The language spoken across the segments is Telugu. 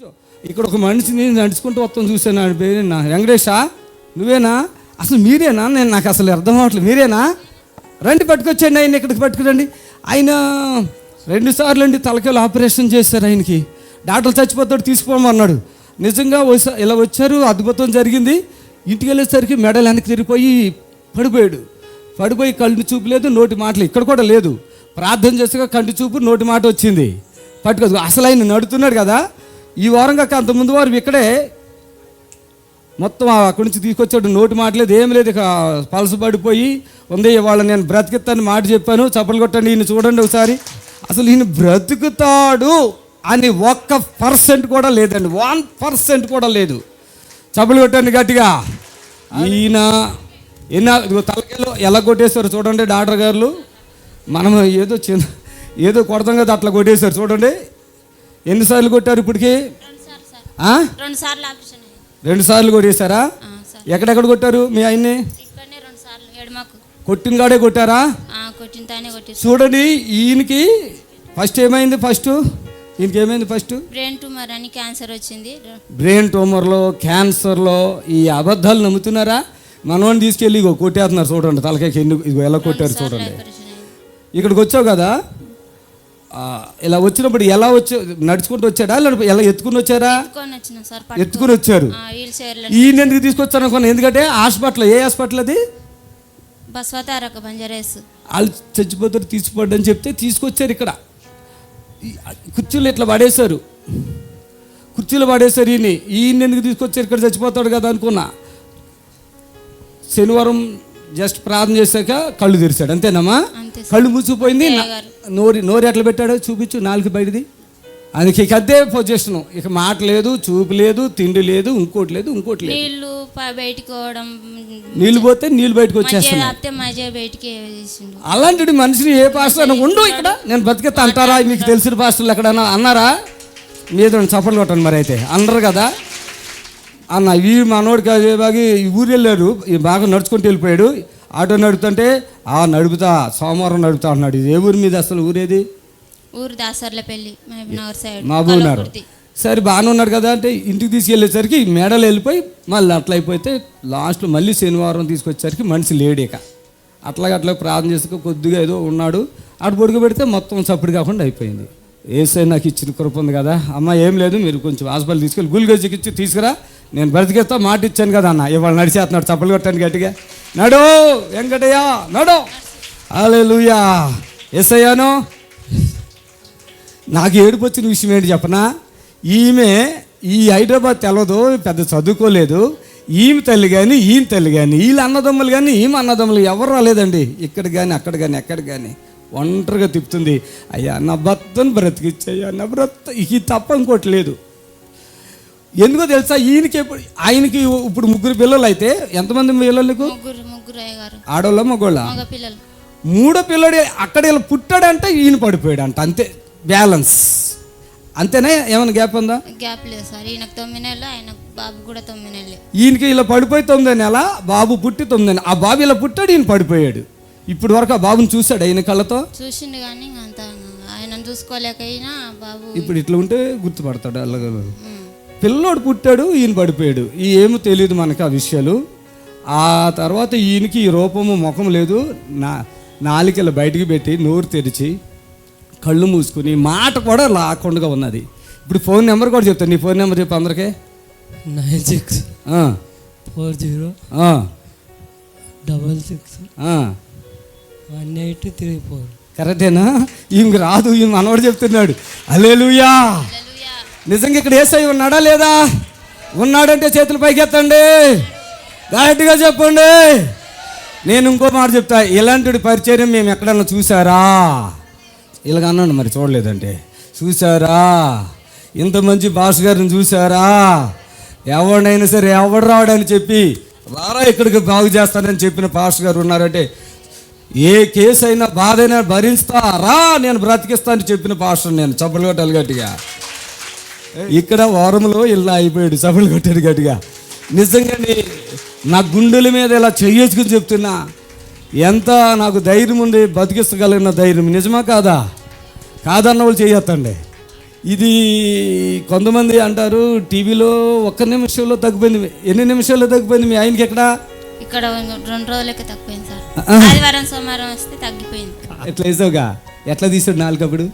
కూర్చో. ఇక్కడ ఒక మనిషిని నడుచుకుంటూ వస్తాను చూశాను ఆయన పేరేనా? వెంకటేషా నువ్వేనా? అసలు మీరేనా? నేను నాకు అసలు అర్థం అవ్వట్లేదు మీరేనా? రండి పట్టుకొచ్చండి ఆయన ఇక్కడికి పట్టుకురండి. ఆయన రెండు సార్లు అండి తలకాయలు ఆపరేషన్ చేశారు ఆయనకి. డాక్టర్ చచ్చిపోతాడు తీసుకోమన్నాడు నిజంగా ఇలా వచ్చారు అద్భుతం జరిగింది. ఇంటికి వెళ్ళేసరికి మెడలు వెనక్కి తిరిగిపోయి పడిపోయాడు. పడిపోయి కళ్ళు చూపు లేదు నోటి మాటలు ఇక్కడ కూడా లేదు. ప్రార్థన చేస్తే కంటి చూపు నోటి మాట వచ్చింది. పట్టుకోదు అసలు ఆయన నడుతున్నాడు కదా. ఈ వారం కాక అంతకుముందు ముందు వారు ఇక్కడే మొత్తం అక్కడి నుంచి తీసుకొచ్చాడు. నోటి మాటలేదు ఏం లేదు ఇక పలస పడిపోయి ఉంది ఇవాళ నేను బ్రతికిస్తాను మాట చెప్పాను. చప్పలు కొట్టండి ఈయన చూడండి ఒకసారి. అసలు ఈయన బ్రతుకుతాడు అని ఒక్క పర్సెంట్ కూడా లేదండి. వన్ పర్సెంట్ కూడా లేదు. చప్పలు కొట్టండి గట్టిగా. ఈయన ఎన్న ఇదిగో ఎలా కొట్టేశారు చూడండి డాక్టర్ గారు. మనం ఏదో చిన్న ఏదో కొడతాం కదా అట్లా కొట్టేశారు చూడండి. ఎన్నిసార్లు కొట్టారు ఇప్పటికి? రెండు సార్లు కొట్టేశారా? ఎక్కడెక్కడ కొట్టారు మీ ఆయన్ని? కొట్టిన కాడే కొట్టారా? చూడండి ఈయనకి ఫస్ట్ ఏమైంది ఫస్ట్ ఈయనకి ఏమైంది ఫస్ట్ బ్రెయిన్ ట్యూమర్ అని క్యాన్సర్ వచ్చింది. బ్రెయిన్ ట్యూమర్లో క్యాన్సర్లో ఈ అబద్ధాలు నమ్ముతున్నారా? మనవాడిని తీసుకెళ్ళి ఇగో కొట్టేస్తున్నారు చూడండి తలకాయకి ఎన్ని ఇదిగో ఎలా కొట్టారు చూడండి. ఇక్కడికి వచ్చావు కదా? ఇలా వచ్చినప్పుడు ఎలా వచ్చా నడుచుకుంటూ వచ్చాడా? లేకపోతే ఎలా ఎత్తుకుని వచ్చారా? ఎత్తుకొని వచ్చిన సార్ ఎత్తుకుని వచ్చారు. ఈయన ఎందుకు తీసుకొచ్చాను అనుకున్నాను ఎందుకంటే హాస్పిటల్ ఏ హాస్పిటల్ అది? బస్వతారక బంజరేస్ వాళ్ళు చచ్చిపోతారు తీసుకోండి అని చెప్తే తీసుకొచ్చారు ఇక్కడ. ఈ కుర్చీలు ఇట్లా పడేశారు. కుర్చీలు పడేశారు ఈయన ఈయన ఎందుకు తీసుకొచ్చారు? ఇక్కడ చచ్చిపోతాడు కదా అనుకున్నా. శనివారం జస్ట్ ప్రార్థన చేశాక కళ్ళు తెరిచాడు. అంతేనమ్మా. కళ్ళు మూసిపోయింది గారు. నోరి నోరు ఎట్లా పెట్టాడో చూపించు నాలుగు బయటిది. అందుకే ఇక అదే పొజిషను. ఇక మాట లేదు చూపు లేదు తిండి లేదు ఇంకోటి లేదు ఇంకోటి లేదు. నీళ్ళు పోతే నీళ్ళు బయటకు వేసిండు అలాంటి మనిషిని ఏ పాస్టర్ ఉండు ఇక్కడ. నేను బతికేస్తా అంటారా? మీకు తెలిసిన పాస్టర్లు ఎక్కడన్నా అన్నారా? మీద చప్పట్లు కొట్టండి మరి అయితే. అనరు కదా? అన్న ఈ మనోడికి అదే బాగా ఈ ఊరు వెళ్ళారు ఈ బాగా నడుచుకుంటూ వెళ్ళిపోయాడు. ఆటో నడుపుతుంటే ఆ నడుపుతా సోమవారం నడుపుతా అన్నాడు. ఇది ఏ ఊరి మీద అసలు ఊరేది? ఊరు దాసర్ల పెళ్ళి మహబూబ్నగర్ సైడ్ మహబూబ్నగర్ కలకుర్తి. సరే బాగానే ఉన్నాడు కదా అంటే ఇంటికి తీసుకెళ్ళేసరికి మెడలు వెళ్ళిపోయి మళ్ళీ అట్లా అయిపోతే లాస్ట్లో మళ్ళీ శనివారం తీసుకొచ్చేసరికి మనిషి లేడేక అట్లాగ అట్లా ప్రార్థన చేసుకు కొద్దిగా ఏదో ఉన్నాడు. అటు పొడుగు పెడితే మొత్తం చప్పుడు కాకుండా అయిపోయింది. ఏసై నాకు ఇచ్చిన కృప ఉంది కదా. అమ్మ ఏం లేదు మీరు కొంచెం హాస్పిటల్ తీసుకెళ్ళి గుల్గోజీకి ఇచ్చి తీసుకురా. నేను బ్రతికేస్తా మాట ఇచ్చాను కదా అన్న. ఇవాళ నడిచేస్తున్నాడు చప్పలు కొట్టాను గట్టిగా. నడు వెంకటయ్య నడు. అలెలుయా ఎస్ఐయాను నాకు ఏడుపు వచ్చిన విషయం ఏంటి చెప్పనా? ఈమె ఈ హైదరాబాద్ తెలవదు పెద్ద చదువుకోలేదు. ఈమె తల్లి కానీ ఈయన తల్లి కానీ వీళ్ళ అన్నదమ్ములు కానీ ఈమె అన్నదమ్ములు ఎవరు రాలేదండి. ఇక్కడ కానీ అక్కడ కానీ ఎక్కడ కానీ ఒంటరిగా తిప్పుతుంది. అయ్యా నా భర్తను బ్రతికిచ్చయ్యా నా బ్రత ఇది తప్ప ఇంకోటి లేదు ఎందుకో తెలుసా? ఈయనకి ఆయనకి ఇప్పుడు ముగ్గురు పిల్లలు అయితే ఎంతమంది పిల్లలు నీకు? ఆడోళ్ళ మగోళ్ళ? మూడో పిల్లడు అక్కడ ఇలా పుట్టాడంటే ఈయన పడిపోయాడంట అంతే. బ్యాలెన్స్. అంతేనా? ఏమైనా గ్యాప్ ఉందా? గ్యాప్ లేదు సార్. ఈయనకు తొమ్మిది నెలలు ఆయన బాబు కూడా తొమ్మిది నెలలే. ఈయనకి ఇలా పడిపోయి తొమ్మిది నెల బాబు పుట్టి తొమ్మిది నెల. ఆ బాబు ఇలా పుట్టాడు ఈయన పడిపోయాడు. ఇప్పుడు వరకు ఆ బాబుని చూశాడు ఆయన కళ్ళతో? చూసిండు కానీ అంత ఆయన చూసుకోలేకైనా బాబు ఇప్పుడు ఇట్లా ఉంటే గుర్తుపడతాడు అలాగే. పిల్లోడు పుట్టాడు ఈయన పడిపోయాడు. ఈ ఏమో తెలియదు మనకు ఆ విషయాలు. ఆ తర్వాత ఈయనకి ఈ రూపము ముఖం లేదు. నా నాలికలు బయటికి పెట్టి నోరు తెరిచి కళ్ళు మూసుకుని మాట కూడా లాకుండా ఉన్నది. ఇప్పుడు ఫోన్ నెంబర్ కూడా చెప్తాను. నీ ఫోన్ నెంబర్ చెప్పు అందరికీ. Nine six four zero double six. One eight three four. కరెక్టేనా? ఈమెకి రాదు ఈ మనవాడు చెప్తున్నాడు. అలేలుయా నిజంగా ఇక్కడ ఏసై ఉన్నాడా లేదా? ఉన్నాడంటే చేతులు పైకెత్తండి. గట్టిగా చెప్పండి. నేను ఇంకో మాట చెప్తా ఇలాంటి పరిచయం మేము ఎక్కడన్నా చూసారా ఇలాగ అన్నాను మరి చూడలేదంటే. చూసారా ఇంత మంచి భాష గారిని చూసారా ఎవడైనా సరే ఎవడు రావడని చెప్పి రారా ఇక్కడికి బాగు చేస్తానని చెప్పిన పాస్టర్ గారు ఉన్నారంటే ఏ కేసు అయినా బాధైనా భరిస్తారా నేను బ్రతికిస్తానని చెప్పిన పాస్టర్ నేను చప్పలు కొట్టాలి గట్టిగా. ఇక్కడ వారంలో ఇలా అయిపోయాడు చప్పలు కొట్టాడు గట్టిగా. నిజంగానే నా గుండెల మీద ఇలా చెయ్యొచ్చుకుని చెప్తున్నా ఎంత నాకు ధైర్యం ఉంది బతికిస్తగలిగిన ధైర్యం. నిజమా కాదా? కాదన్న వాళ్ళు చేయొద్దండి ఇది కొంతమంది అంటారు టీవీలో ఒక్క నిమిషంలో తగ్గిపోయింది ఎన్ని నిమిషాల్లో తగ్గిపోయింది మీ ఆయనకి ఎక్కడ? ఇక్కడ రెండు రోజులకి తగ్గిపోయింది సార్. ఆదివారం సోమవారం వస్తే తగ్గిపోయింది. ఎట్లా వేసావుగా? ఎట్లా తీసాడు నాలుగప్పుడు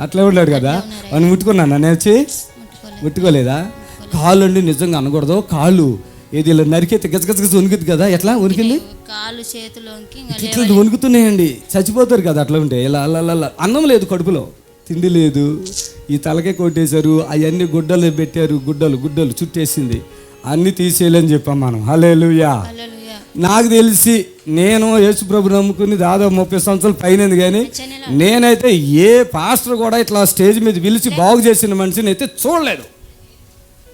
అట్లా ఉన్నాడు కదా? వాడిని ముట్టుకున్నాను నేను వచ్చి ముట్టుకోలేదు? కాళ్ళు అండి నిజంగా అనకూడదు. కాళ్ళు ఏది ఇలా నరికితే గజగజగజ వణుకుద్ది కదా? ఎట్లా వణికింది? కాలు చేతులు ఇట్లా వణుకుతున్నాయండి. చచ్చిపోతారు కదా అట్లా ఉంటే. ఇలా అలా అన్నం లేదు కడుపులో. తిండి లేదు. ఈ తలకే కొట్టేశారు. అవన్నీ గుడ్డలు పెట్టారు. గుడ్డలు గుడ్డలు చుట్టేసింది. అన్నీ తీసేయాలని చెప్పాం మనం. హలే హల్లెలూయా. నాకు తెలిసి నేను యేసుప్రభు నమ్ముకుని దాదాపు ముప్పై సంవత్సరాలు పైనది కానీ నేనైతే ఏ పాస్టర్ కూడా ఇట్లా స్టేజ్ మీద పిలిచి బాగు చేసిన మనిషిని అయితే చూడలేదు.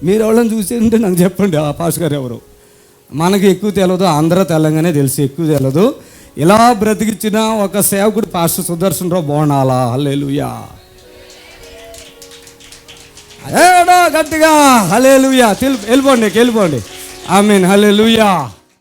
మీరు ఎవరైనా చూసి ఉంటే నాకు చెప్పండి ఆ పాస్టర్ గారు ఎవరు? మనకి ఎక్కువ తెలియదు ఆంధ్ర తెలంగాణ తెలిసి ఎక్కువ తెలియదు ఇలా బ్రతికిచ్చిన ఒక సేవకుడు పాస్టర్ సుదర్శన్ రావు బోనాలా? హల్లెలూయా. ఏడో గట్టిగా హల్లెలూయా. తెలు వెళ్ళిపోండి వెళ్ళిపోండి. I mean hallelujah.